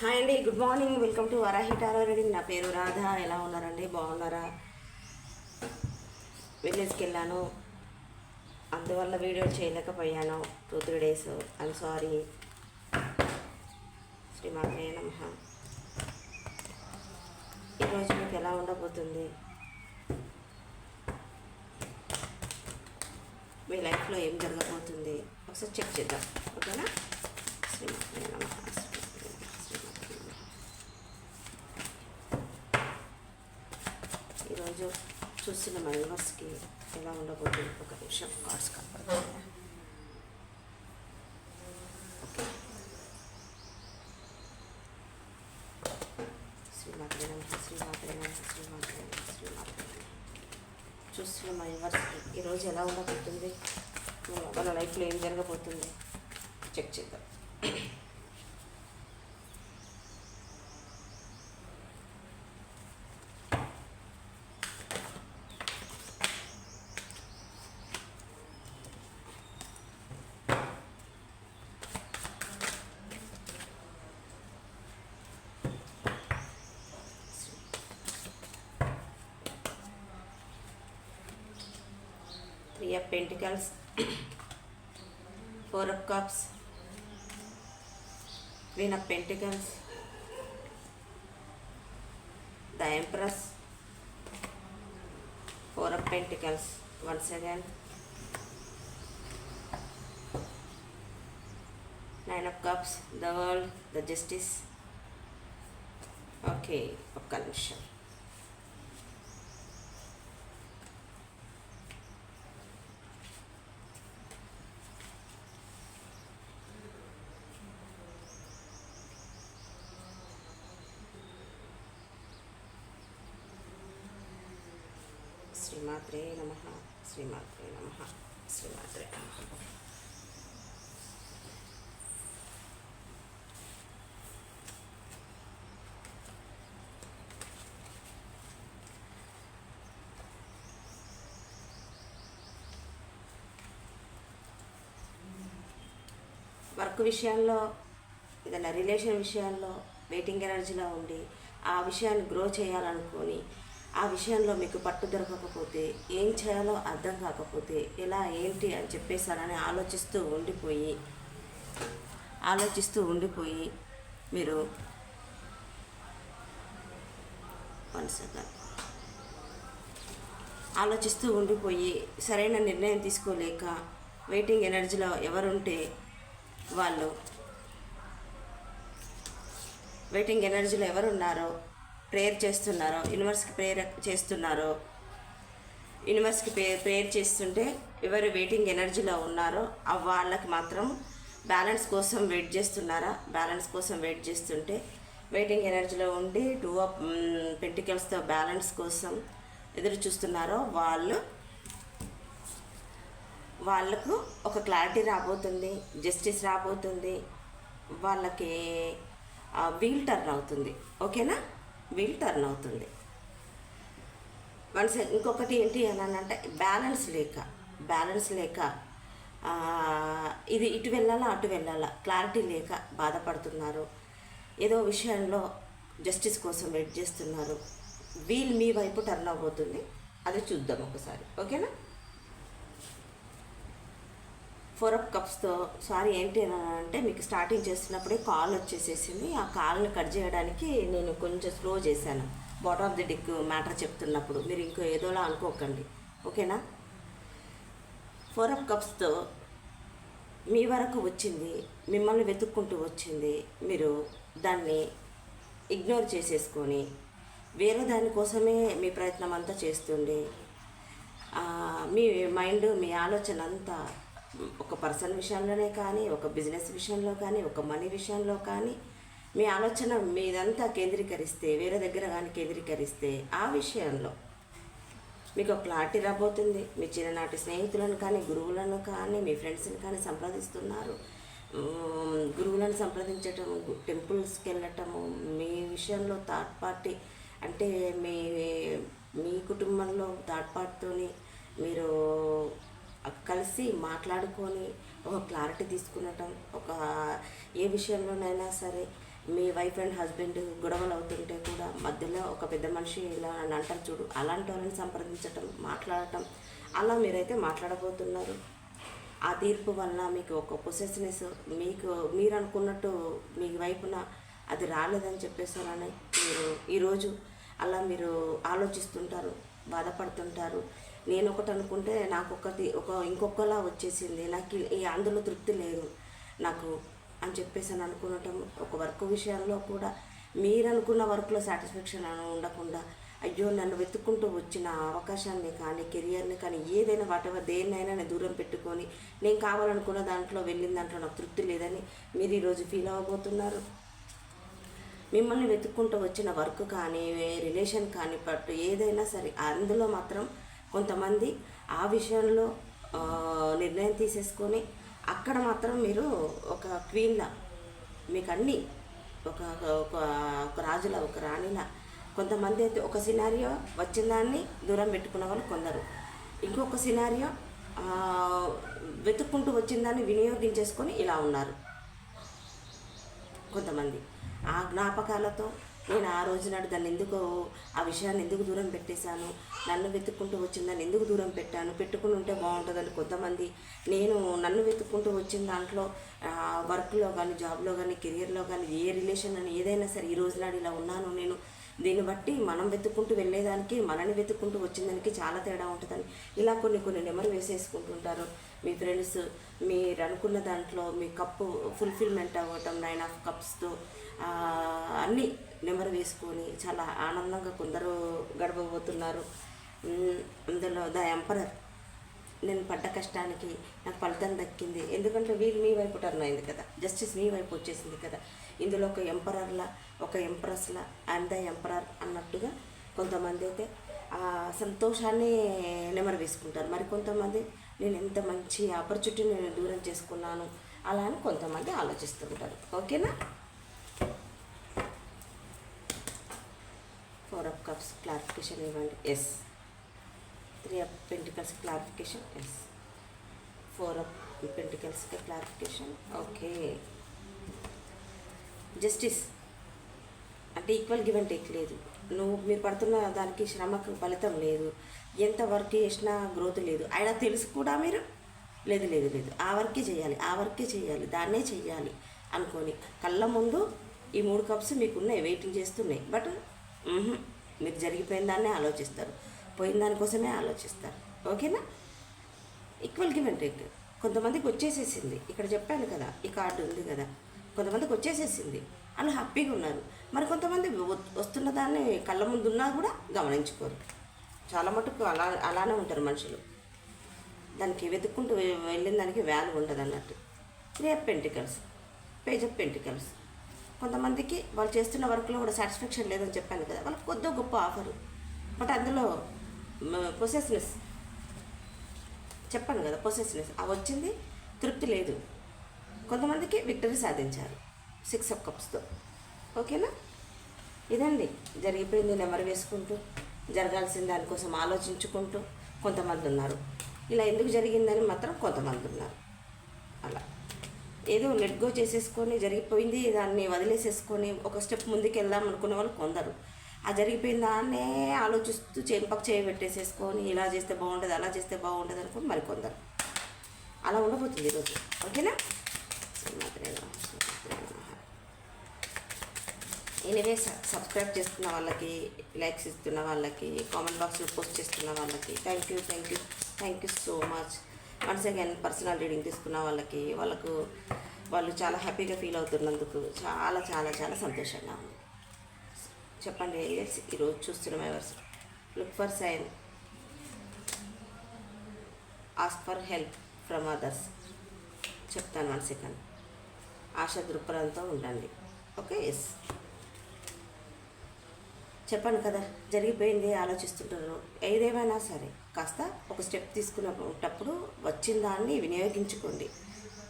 Hi అండి good morning. Welcome to Varahi tarot reading నా పేరు రాధ. ఎలా ఉన్నారండి? బాగున్నారా? విలేజ్కి వెళ్ళాను. అందువల్ల వీడియో చేయలేకపోయాను. Two three days. I'm sorry శ్రీమాత్రే నమ. ఈరోజు మీకు ఎలా ఉండబోతుంది? మీ లైఫ్లో ఏం జరగబోతుంది? ఒకసారి చెక్ చేద్దాం. ఓకేనా? శ్రీమాత్రే నమ శ్రీమాత్రే నమః, శ్రీమాత్రే నమః. ఈరోజు చూసిన మా యూనివర్స్కి ఎలా ఉండబోతుంది ఒక నిమిషం కార్డ్స్ కనపడుతుంది ఓకే. శ్రీమాత్రే నమ శ్రీమాత్రే నమ శ్రీమాత్రే నమ శ్రీమాత్రే చూస్తున్న మా యూనివర్స్కి ఈరోజు ఎలా ఉండబోతుంది? వాళ్ళ లైఫ్లో ఏం జరగబోతుంది? చెక్ చేద్దాం. Three of pentacles four of cups queen of pentacles the empress four of pentacles once again nine of cups the world the justice okay ఒక్క నిమిషం శ్రీమాత్రే నమ శ్రీమాత్రే నమ శ్రీమాత్రే నమ. వర్క్ విషయాల్లో ఏదైనా రిలేషన్ విషయాల్లో వెయిటింగ్ ఎనర్జీలో ఉండి ఆ విషయాన్ని గ్రో చేయాలనుకొని ఆ విషయంలో మీకు పట్టు దొరకకపోతే ఏం చేయాలో అర్థం కాకపోతే ఎలా ఏంటి అని చెప్పేసానని ఆలోచిస్తూ ఉండిపోయి ఆలోచిస్తూ ఉండిపోయి మీరు వన్ సెకండ్ ఆలోచిస్తూ ఉండిపోయి సరైన నిర్ణయం తీసుకోలేక వెయిటింగ్ ఎనర్జీలో ఎవరుంటే వాళ్ళు వెయిటింగ్ ఎనర్జీలో ఎవరున్నారో ప్రేయర్ చేస్తున్నారో యూనివర్స్కి ప్రేయర్ చేస్తున్నారో యూనివర్స్కి ప్రే ప్రేయర్ చేస్తుంటే ఎవరు వెయిటింగ్ ఎనర్జీలో ఉన్నారో వాళ్ళకి మాత్రం బ్యాలెన్స్ కోసం వెయిట్ చేస్తున్నారా? బ్యాలెన్స్ కోసం వెయిట్ చేస్తుంటే వెయిటింగ్ ఎనర్జీలో ఉండి టూ ఆఫ్ పెంటికల్స్తో బ్యాలెన్స్ కోసం ఎదురు చూస్తున్నారో వాళ్ళు వాళ్ళకు ఒక క్లారిటీ రాబోతుంది జస్టిస్ రాబోతుంది వాళ్ళకి వీల్ టర్న్ అవుతుంది. ఓకేనా? వీల్ టర్న్ అవుతుంది. వన్స్ ఇంకొకటి ఏంటి అని అంటే బ్యాలెన్స్ లేక బ్యాలెన్స్ లేక ఇది ఇటు వెళ్ళాలా అటు వెళ్ళాలా క్లారిటీ లేక బాధపడుతున్నారు. ఏదో విషయంలో జస్టిస్ కోసం వెయిట్ చేస్తున్నారు. వీల్ మీ వైపు టర్న్ అవ్వబోతుంది. అది చూద్దాం ఒకసారి. ఓకేనా ఫోర్ అప్ కప్స్తో సారీ ఏంటి అని అంటే మీకు స్టార్టింగ్ చేస్తున్నప్పుడే కాల్ వచ్చేసేసింది. ఆ కాల్ని కట్ చేయడానికి నేను కొంచెం స్లో చేశాను. Bottom of the deck matter చెప్తున్నప్పుడు. మీరు ఇంకో ఏదోలా అనుకోకండి. ఓకేనా? ఫోర్ అప్ కప్స్తో మీ వరకు వచ్చింది. మిమ్మల్ని వెతుక్కుంటూ వచ్చింది. మీరు దాన్ని ఇగ్నోర్ చేసేసుకొని వేరే దానికోసమే మీ ప్రయత్నం అంతా చేస్తుండే మీ మైండ్ మీ ఆలోచన అంతా ఒక పర్సన్ విషయంలోనే కానీ ఒక బిజినెస్ విషయంలో కానీ ఒక మనీ విషయంలో కానీ మీ ఆలోచన మీదంతా కేంద్రీకరిస్తే వేరే దగ్గర కానీ కేంద్రీకరిస్తే ఆ విషయంలో మీకు ఒక క్లారిటీ రాబోతుంది. మీ చిన్ననాటి స్నేహితులను కానీ గురువులను కానీ మీ ఫ్రెండ్స్ని కానీ సంప్రదిస్తున్నారు. గురువులను సంప్రదించటం టెంపుల్స్కి వెళ్ళటము మీ విషయంలో థర్డ్ పార్టీ అంటే మీ మీ కుటుంబంలో థర్డ్ పార్టీతోని మీరు కలిసి మాట్లాడుకొని ఒక క్లారిటీ తీసుకునటం ఒక ఏ విషయంలోనైనా సరే మీ వైఫ్ అండ్ హస్బెండ్ గొడవలు అవుతుంటే కూడా మధ్యలో ఒక పెద్ద మనిషి ఇలా అని అంటారు చూడు అలాంటి వాళ్ళని సంప్రదించటం మాట్లాడటం అలా మీరైతే మాట్లాడబోతున్నారు. ఆ తీర్పు వల్ల మీకు ఒక పొసెస్నెస్ మీకు మీరు అనుకున్నట్టు మీ వైపున అది రాలేదని చెప్పేసారని మీరు ఈరోజు అలా మీరు ఆలోచిస్తుంటారు బాధపడుతుంటారు. నేను ఒకటి అనుకుంటే నాకు ఒకటి ఒక ఇంకొకలా వచ్చేసింది. నాకు ఈ అందులో తృప్తి లేదు. నాకు అని చెప్పేసి అని అనుకునటం ఒక వర్క్ విషయంలో కూడా మీరు అనుకున్న వర్క్లో సాటిస్ఫాక్షన్ అని ఉండకుండా అయ్యో నన్ను వెతుక్కుంటూ వచ్చిన అవకాశాన్ని కానీ కెరియర్ని కానీ ఏదైనా వాటెవర్ దేన్నైనా నేను దూరం పెట్టుకొని నేను కావాలనుకున్న దాంట్లో వెళ్ళిన దాంట్లో నాకు తృప్తి లేదని మీరు ఈరోజు ఫీల్ అవ్వబోతున్నారు. మిమ్మల్ని వెతుక్కుంటూ వచ్చిన వర్క్ కానీ రిలేషన్ కానీ పట్టు ఏదైనా సరే అందులో మాత్రం కొంతమంది ఆ విషయంలో నిర్ణయం తీసేసుకొని అక్కడ మాత్రం మీరు ఒక క్వీన్లా మీకు అన్నీ ఒక ఒక ఒక రాజులా ఒక రాణిలా కొంతమంది అయితే ఒక సినారియో వచ్చిన దాన్ని దూరం పెట్టుకున్న వాళ్ళు కొందరు. ఇంకొక సినారియో వెతుక్కుంటూ వచ్చిన దాన్ని వినియోగించేసుకొని ఇలా ఉన్నారు. కొంతమంది. ఆ జ్ఞాపకాలతో నేను ఆ రోజు నాడు దాన్ని ఎందుకు ఆ విషయాన్ని ఎందుకు దూరం పెట్టేశాను? నన్ను వెతుక్కుంటూ వచ్చిందని ఎందుకు దూరం పెట్టాను? పెట్టుకుని ఉంటే బాగుంటుందని కొంతమంది నేను నన్ను వెతుక్కుంటూ వచ్చిన దాంట్లో వర్క్లో కానీ జాబ్లో కానీ కెరియర్లో కానీ ఏ రిలేషన్ అని ఏదైనా సరే ఈ రోజు నాడు ఇలా ఉన్నాను నేను దీన్ని బట్టి మనం వెతుక్కుంటూ వెళ్ళేదానికి మనని వెతుక్కుంటూ వచ్చిందానికి చాలా తేడా ఉంటుందని. ఇలా కొన్ని కొన్ని నెమరు వేసేసుకుంటుంటారు. మీ ఫ్రెండ్స్ మీరు అనుకున్న దాంట్లో మీ కప్పు ఫుల్ఫిల్మెంట్ అవ్వటం నైన్ ఆఫ్ కప్స్తో అన్నీ నెమరు వేసుకొని చాలా ఆనందంగా కొందరు గడపబోతున్నారు. అందులో ద ఎంపరర్ నేను పడ్డ కష్టానికి నాకు ఫలితం దక్కింది. ఎందుకంటే వీళ్ళు మీ వైపు టర్న్ అయింది కదా. జస్టిస్ మీ వైపు వచ్చేసింది కదా. ఇందులో ఒక ఎంపరర్లా ఒక ఎంప్రెస్లా ఐఎమ్ ద ఎంపరర్ అన్నట్టుగా కొంతమంది అయితే ఆ సంతోషాన్ని నెమరు వేసుకుంటారు. మరి కొంతమంది నేను ఎంత మంచి ఆపర్చునిటీ నేను దూరం చేసుకున్నాను అలా అని కొంతమంది ఆలోచిస్తుంటారు ఓకేనా? ఫోర్ ఆఫ్ కప్స్ క్లారిఫికేషన్ ఇవ్వండి. Yes three of pentacles clarification yes four of pentacles clarification okay justice అంటే ఈక్వల్ గివ్ అండ్ టేక్ లేదు. నువ్వు మీరు పడుతున్న దానికి శ్రమకు ఫలితం లేదు. ఎంత వర్క్ చేసినా గ్రోత్ లేదు. ఆయన తెలుసు కూడా మీరు? లేదు లేదు లేదు. ఆ వర్కే చేయాలి. ఆ వర్కే చేయాలి. దాన్నే చేయాలి అనుకొని. కళ్ళ ముందు ఈ మూడు కప్స్ మీకు ఉన్నాయి వెయిటింగ్ చేస్తున్నాయి బట్ మీరు జరిగిపోయిన దాన్నే ఆలోచిస్తారు. పోయిన దానికోసమే ఆలోచిస్తారు. ఓకేనా? ఈక్వల్ గివ్ అండ్ టేక్ కొంతమందికి వచ్చేసేసింది. ఇక్కడ చెప్పాను కదా ఈ కార్డు ఉంది కదా. కొంతమందికి వచ్చేసేసింది. వాళ్ళు హ్యాపీగా ఉన్నారు. మరి కొంతమంది వస్తున్న దాన్ని కళ్ళ ముందు ఉన్నా కూడా గమనించుకోరు. చాలా మటుకు అలా అలానే ఉంటారు మనుషులు. దానికి వెతుక్కుంటూ వెళ్ళిన దానికి వాల్యూ ఉంటుంది అన్నట్టు. Three of pentacles page of pentacles కొంతమందికి వాళ్ళు చేస్తున్న వర్క్లో కూడా సాటిస్ఫాక్షన్ లేదని చెప్పాను కదా. వాళ్ళకి కొద్దిగా గొప్ప ఆఫరు బట్ అందులో పొసెస్నెస్ చెప్పాను కదా పొసెస్నెస్ అవి వచ్చింది తృప్తి లేదు. కొంతమందికి విక్టరీ సాధించారు. సిక్స్ అప్ కప్స్తో ఓకేనా? ఇదండి. జరిగిపోయింది నెమరు వేసుకుంటూ జరగాల్సిన దానికోసం ఆలోచించుకుంటూ కొంతమంది ఉన్నారు. ఇలా ఎందుకు జరిగిందని మాత్రం కొంతమంది ఉన్నారు. అలా. ఏదో లెట్ గో చేసేసుకొని జరిగిపోయింది దాన్ని వదిలేసేసుకొని ఒక స్టెప్ ముందుకు వెళ్దాం అనుకునే వాళ్ళు కొందరు. ఆ జరిగిపోయిందానే ఆలోచిస్తూ చెంపకు చేయబెట్టేసేసుకొని ఇలా చేస్తే బాగుంటుంది అలా చేస్తే బాగుంటుంది అనుకుని మరికొందరు. అలా ఉండబోతుంది ఈరోజు. ఓకేనా? శ్రీమాత్రే ఎనివే సబ్స్క్రైబ్ చేస్తున్న వాళ్ళకి లైక్స్ ఇస్తున్న వాళ్ళకి కామెంట్ బాక్స్లో పోస్ట్ చేస్తున్న వాళ్ళకి thank you thank you thank you so much once again personal reading తీసుకున్న వాళ్ళకి వాళ్ళకు వాళ్ళు చాలా హ్యాపీగా ఫీల్ అవుతున్నందుకు చాలా చాలా చాలా సంతోషంగా ఉంది. చెప్పండి. ఎస్ ఈరోజు చూస్తున్న members look for sign ask for help from others చెప్తాను వన్ సెకండ్. ఆశ దృక్పథంతో ఉండండి. ఓకే ఎస్ చెప్పాను కదా జరిగిపోయింది ఆలోచిస్తుంటారు. ఏదేమైనా సరే కాస్త ఒక స్టెప్ తీసుకున్నప్పుడు వచ్చిన దాన్ని వినియోగించుకోండి.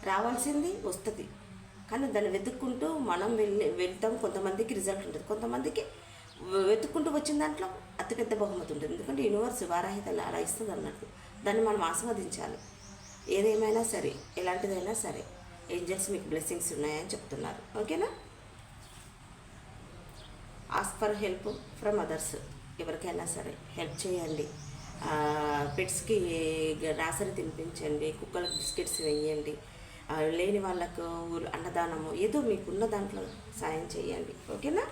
రావాల్సింది వస్తుంది. కానీ దాన్ని వెతుక్కుంటూ మనం వెళ్ళి వెళ్తాం. కొంతమందికి రిజల్ట్ ఉంటుంది. కొంతమందికి వెతుక్కుంటూ వచ్చిన దాంట్లో అతిపెద్ద బహుమతి ఉంటుంది. ఎందుకంటే యూనివర్స్ వారాహితలు అలా ఇస్తుంది అన్నట్టు. దాన్ని మనం ఆస్వాదించాలి. ఏదేమైనా సరే ఎలాంటిదైనా సరే ఏంజల్స్ మీకు బ్లెస్సింగ్స్ ఉన్నాయని చెప్తున్నారు. ఓకేనా? As for help from others ఎవరికైనా సరే హెల్ప్ చేయండి. పెట్స్కి రాసరి తినిపించండి కుక్కలకు బిస్కెట్స్ వేయండి. లేని వాళ్ళకు అన్నదానము ఏదో మీకున్న దాంట్లో సాయం చేయండి. ఓకేనా?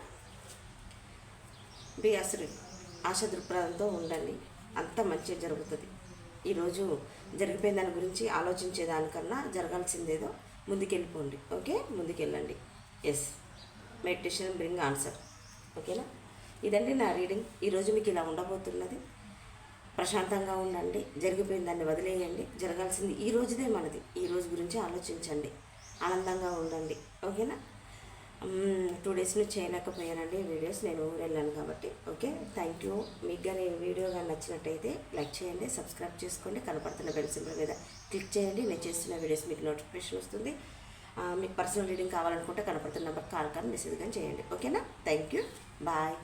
బి అసలు ఆశ దృక్పథంతో ఉండండి అంత మంచిగా జరుగుతుంది. ఈరోజు జరిగిపోయిన దాని గురించి ఆలోచించే దానికన్నా జరగాల్సిందేదో ముందుకెళ్ళిపోండి. ఓకే? ముందుకెళ్ళండి. ఎస్ మెడిటేషన్ బ్రింగ్ ఆన్సర్ ఓకేనా? ఇదండి నా రీడింగ్ ఈరోజు మీకు ఇలా ఉండబోతున్నది. ప్రశాంతంగా ఉండండి. జరిగిపోయిన దాన్ని వదిలేయండి. జరగాల్సింది ఈ రోజుదే మనది. ఈ రోజు గురించి ఆలోచించండి. ఆనందంగా ఉండండి. ఓకేనా? టూ డేస్ నుంచి చేయలేకపోయానండి. వీడియోస్ నేను ఊరు వెళ్ళాను కాబట్టి. ఓకే థ్యాంక్ యూ మీకు కానీ వీడియో కానీ నచ్చినట్టయితే లైక్ చేయండి సబ్స్క్రైబ్ చేసుకోండి. కనపడుతున్న బెల్ సింబల్ మీద క్లిక్ చేయండి. నేను చేస్తున్న వీడియోస్ మీకు నోటిఫికేషన్ వస్తుంది. మీకు పర్సనల్ రీడింగ్ కావాలనుకుంటే కనపడుతున్న నెంబర్ కాల్ కానీ మెసేజ్ కానీ చేయండి. ఓకేనా థ్యాంక్ యూ బాయ్